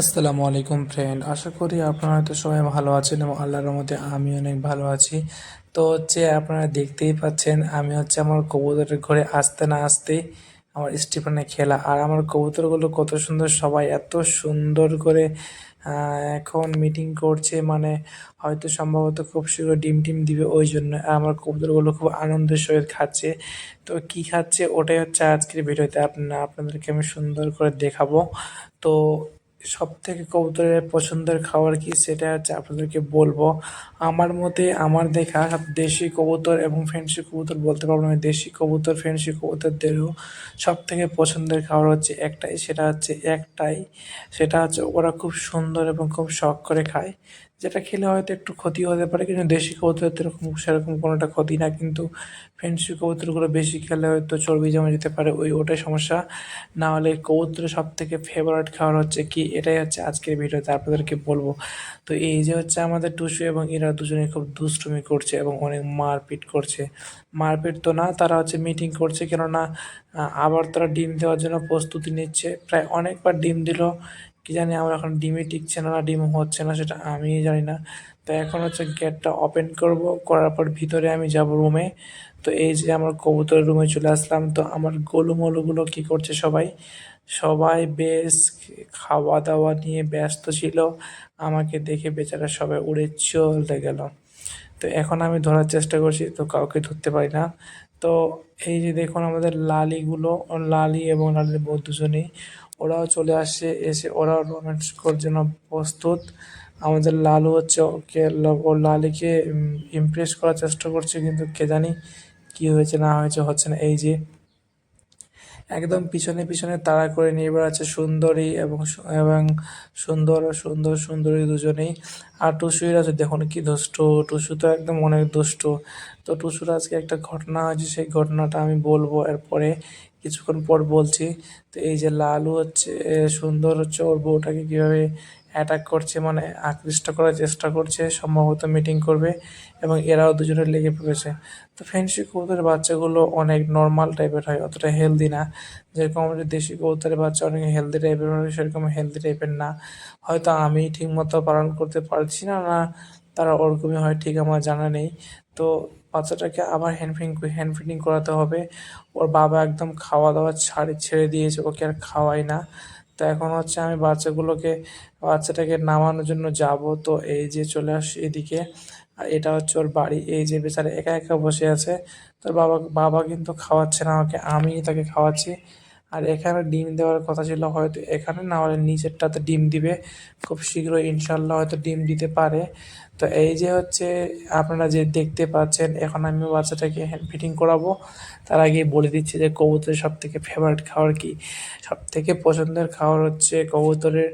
আসসালামু আলাইকুম ফ্রেন্ড আশা করি আপনারা হয়তো সবাই ভালো আছেন এবং আল্লাহর রহমতে আমি অনেক ভালো আছি। তো হচ্ছে আপনারা দেখতেই পাচ্ছেন, আমি হচ্ছে আমার কবুতরের ঘরে আসতে না আসতেই আমার স্টিফানে খেলা। আর আমার কবুতরগুলো কত সুন্দর, সবাই এত সুন্দর করে এখন মিটিং করছে। মানে হয়তো সম্ভবত খুব শীঘ্র ডিম টিম দিবে, ওই জন্য আর আমার কবুতরগুলো খুব আনন্দের সহিত খাচ্ছে। তো কি খাচ্ছে, ওটাই হচ্ছে আজকের ভিডিওতে। আপনার আপনাদেরকে আমি সুন্দর করে দেখাবো। তো সব থেকে কবুতরের পছন্দের খাবার কি সেটা হচ্ছে আপনাদেরকে বলব। আমার মতে আমার দেখা দেশি কবুতর এবং ফ্যান্সি কবুতর বলতে পারব না দেশি কবুতর, ফ্যান্সি কবুতরদেরও সব থেকে পছন্দের খাবার হচ্ছে একটাই, সেটা হচ্ছে একটাই, সেটা হচ্ছে ওরা খুব সুন্দর এবং খুব শখ করে খায়। যেটা খেলে হয়তো একটু ক্ষতি হতে পারে, কিন্তু দেশি কবুতরের এরকম সেরকম কোনোটা ক্ষতি না, কিন্তু ফেন্সি কবুতরগুলো বেশি খেলে হয়তো চর্বি জমে যেতে পারে, ওই ওটাই সমস্যা। না হলে কবুতরের সব থেকে ফেভারিট খাবার হচ্ছে কি, এটাই হচ্ছে আজকের ভিডিওতে আপনাদেরকে বলব। তো এই যে হচ্ছে আমাদের টুসু এবং এরা দুজনে খুব দুষ্টুমি করছে এবং অনেক মারপিট করছে। মারপিট তো না, তারা হচ্ছে মিটিং করছে, কেননা আবার তারা ডিম দেওয়ার জন্য প্রস্তুতি নিচ্ছে। প্রায় অনেকবার ডিম দিল কি জানি আমার এখন ডিমই টিকছে না, ডিম হচ্ছে না সেটা আমি জানি না। তো এখন হচ্ছে গেটটা ওপেন করব, করার পর ভিতরে আমি যাব রুমে তো এই যে আমার কবুতরের রুমে চলে আসলাম। তো আমার গোলুমলুগুলো কি করছে সবাই? সবাই বেশ খাওয়া দাওয়া নিয়ে ব্যস্ত ছিল। আমাকে দেখে বেচারা সবাই উড়ে চলে গেল। তো এখন আমি ধরার চেষ্টা করছি, তো কাউকে ধরতে পারি না। তো এই যে দেখুন আমাদের লালিগুলো, লালি এবং লালির বউ দুজনেই, ওরাও চলে আসছে, এসে ওরাও রোম্যান্স করার জন্য প্রস্তুত। আমাদের লালু হচ্ছে ওকে ও লালিকে ইমপ্রেস করার চেষ্টা করছে, কিন্তু কে জানি কী হয়েছে, না হয়েছে, হচ্ছে না। এই যে একদম পিছনে পিছনে তাড়া করে নিয়ে বেড়াচ্ছে সুন্দরী এবং এবং সুন্দর সুন্দর সুন্দরী দুজনেই। আর টুসুইরা দেখুন কি দুষ্ট, টুসু তো একদম অনেক দুষ্ট। তো টুসুর আজকে একটা ঘটনা হয়েছে, সেই ঘটনাটা আমি বলব। এরপরে কিছুক্ষণ পর বলছি, তো এই যে লালু হচ্ছে সুন্দর হচ্ছে, ওর বউটাকে কীভাবে অ্যাটাক করছে মানে আকৃষ্ট করার চেষ্টা করছে, সম্ভবত মিটিং করবে এবং এরাও দুজনে লেগে পড়েছে। তো ফেন্সি কবুতরের বাচ্চাগুলো অনেক নর্মাল টাইপের হয়, অতটা হেলদি না। যেরকম আমাদের দেশি কবুতরের বাচ্চা অনেক হেলদি টাইপের হয়, সেরকম হেলদি টাইপের না। হয়তো আমি ঠিকমতো পালন করতে পারছি না না তারা ওরকমই হয়, ঠিক আমার জানা নেই। তো বাচ্চাটাকে আবার হ্যান্ড ফিডিং হ্যান্ড ফিডিং করাতে হবে। ওর বাবা একদম খাওয়া দাওয়া ছাড়ে, ছেড়ে দিয়েছে, ওকে আর খাওয়াই না। তো এখন হচ্ছে আমি বাচ্চাগুলোকে, বাচ্চাটাকে নামানোর জন্য যাব। তো এই যে চলে আস এদিকে। আর এটা হচ্ছে ওর বাড়ি। এই যে বেচারা একা একা বসে আছে। তোর বাবা বাবা কিন্তু খাওয়াচ্ছে না আমাকে আমি তাকে খাওয়াচ্ছি। আর এখানে ডিম দেওয়ার কথা ছিল, হয়তো এখানে না হলে নিচেরটাতে ডিম দিবে। খুব শীঘ্রই ইনশাল্লাহ হয়তো ডিম দিতে পারে। তো এই যে হচ্ছে, আপনারা যে দেখতে পাচ্ছেন, এখন আমি বাচ্চাটাকে হ্যান্ড ফিটিং করাবো। তার আগে বলে দিচ্ছি যে কবুতরের সবথেকে ফেভারিট খাওয়ার কি? সব থেকে পছন্দের খাওয়ার হচ্ছে কবুতরের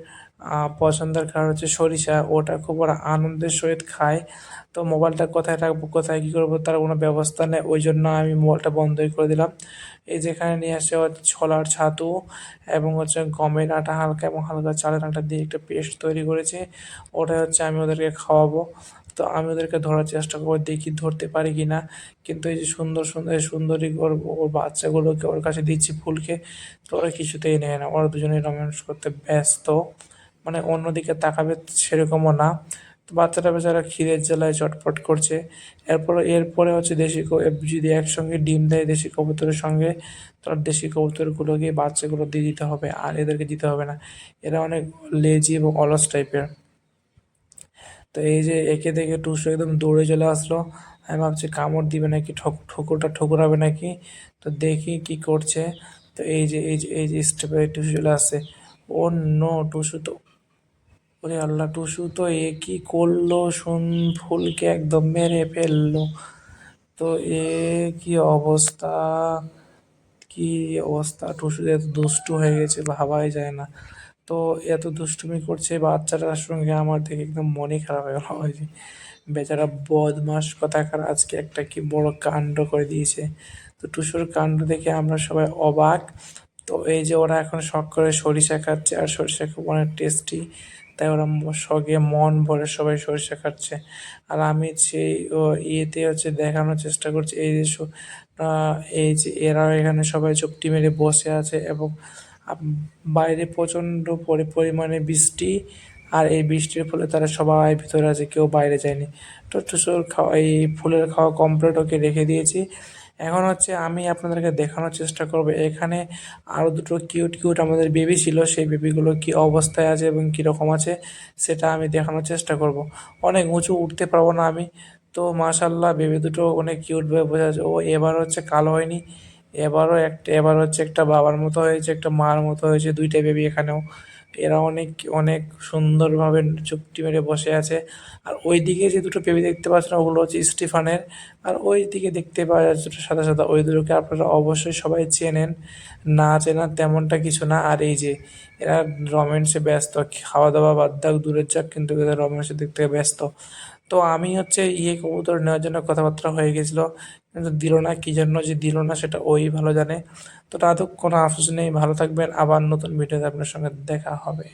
পছন্দের খাবার হচ্ছে সরিষা। ওটা খুব ওরা আনন্দের সহিত খায়। তো মোবাইলটা কোথায় রাখব, কোথায় কী করব তার কোনো ব্যবস্থা নেই। ওই জন্য আমি মোবাইলটা বন্ধই করে দিলাম। এই যেখানে নিয়ে আসে হচ্ছে ছোলার ছাতু এবং হচ্ছে গমের আটা হালকা এবং হালকা চালের আটা দিয়ে একটা পেস্ট তৈরি করেছি। ওটা হচ্ছে আমি ওদেরকে খাওয়াবো। তো আমি ওদেরকে ধরার চেষ্টা করব, দেখি ধরতে পারি কি না কিন্তু এই যে সুন্দর সুন্দর সুন্দরী ওর ওর বাচ্চাগুলোকে ওর কাছে দিচ্ছি ফুলকে, তো ওরা কিছুতেই নেয় না। ওরা দুজনেই রোম্যান্স করতে ব্যস্ত। মানে অন্যদিকে তাকাবে সেরকমও না। তো বাচ্চাটা বেচারা ক্ষীরের জ্বালায় চটপট করছে। এরপর, এরপরে হচ্ছে দেশি যদি একসঙ্গে ডিম দেয় দেশি কবুতরের সঙ্গে তার দেশি কবুতরগুলোকে বাচ্চাগুলো দিয়ে দিতে হবে, আর এদেরকে দিতে হবে না। এরা অনেক লেজি এবং অলস টাইপের। তো এই যে একে দেখে টুসু একদম দৌড়ে চলে আসলো। আমি ভাবছি, কামড় দিবে নাকি? ঠক ঠোকরটা ঠোকরাবে নাকি? তো দেখি কি করছে। তো এই যে এই যে এই যে স্টেপে টুসু চলে আসছে। ও নো টুসু তো ওরে আল্লাহ, টুসু তো এ কি করল? শুন ফুলকে একদম মেরে ফেলল। তো এ কি অবস্থা? কি অবস্থা? টুসু এত দুষ্টু হয়ে গেছে, ভাবাই যায় না। তো এত দুষ্টুমি করছে বাচ্চাটার সঙ্গে আমার দেখে একদম মনই খারাপ হয়ে গেল। যে বেচারা বদমাস কথাকার আজকে একটা কি বড় কাণ্ড করে দিয়েছে। তো টুসুর কাণ্ড দেখে আমরা সবাই অবাক। তো এই যে ওরা এখন শখ করে সরিষা খাচ্ছে আর সরিষা খুব অনেক টেস্টি তাই ওরা শখে মন ভরে সবাই সরিষা খাচ্ছে। আর আমি সেই ইয়েতে হচ্ছে দেখানোর চেষ্টা করছি, এই যে এই যে এরা এখানে সবাই চুপটি মেরে বসে আছে এবং বাইরে প্রচণ্ড পরি, পরিমাণে বৃষ্টি আর এই বৃষ্টির ফলে তারা সবাই ভিতরে আছে, কেউ বাইরে যায়নি। তো টুসুর খাওয়া, এই ফুলের খাওয়া কমপ্লিট ওকে রেখে দিয়েছি। এখন হচ্ছে আমি আপনাদেরকে দেখানোর চেষ্টা করব। এখানে আরও দুটো কিউট কিউট আমাদের বেবি ছিল। সেই বেবিগুলো কি অবস্থায় আছে এবং কীরকম আছে, সেটা আমি দেখানোর চেষ্টা করব। অনেক উঁচু উঠতে পারব না আমি। তো মাশাল্লাহ বেবি দুটো অনেক কিউটভাবে বোঝা যাচ্ছে। ও এবার হচ্ছে কালো হয়নি। এবারও একটা, এবার হচ্ছে একটা বাবার মতো হয়েছে, একটা মার মতো হয়েছে দুইটা বেবি এখানেও। এরা অনেক অনেক সুন্দরভাবে চুপটি মেরে বসে আছে। আর ওই দিকে যে দুটো বেবি দেখতে পাচ্ছেন, ওগুলো হচ্ছে স্টিফানের। আর ওই দিকে দেখতে পাওয়া যাচ্ছে সাদা সাদা ওই দুটোকে আপনারা অবশ্যই সবাই চেনেন। না চেনার তেমনটা কিছু না। আর এই যে এরা রমেন্সে ব্যস্ত, খাওয়া দাওয়া বাদ দাও, দূরের যাক, কিন্তু এদের রমেন্সের দেখতে ব্যস্ত। তো আমি হচ্ছে ইয়ে কবুতর নেওয়ার জন্য কথাবার্তা হয়ে গেছিল। কিন্তু দিল না, কী জন্য যে দিল না সেটা ওই ভালো জানে। তো তাদের কোনো আফসোস নেই, ভালো থাকবেন। আবার নতুন ভিডিওতে আপনার সঙ্গে দেখা হবে।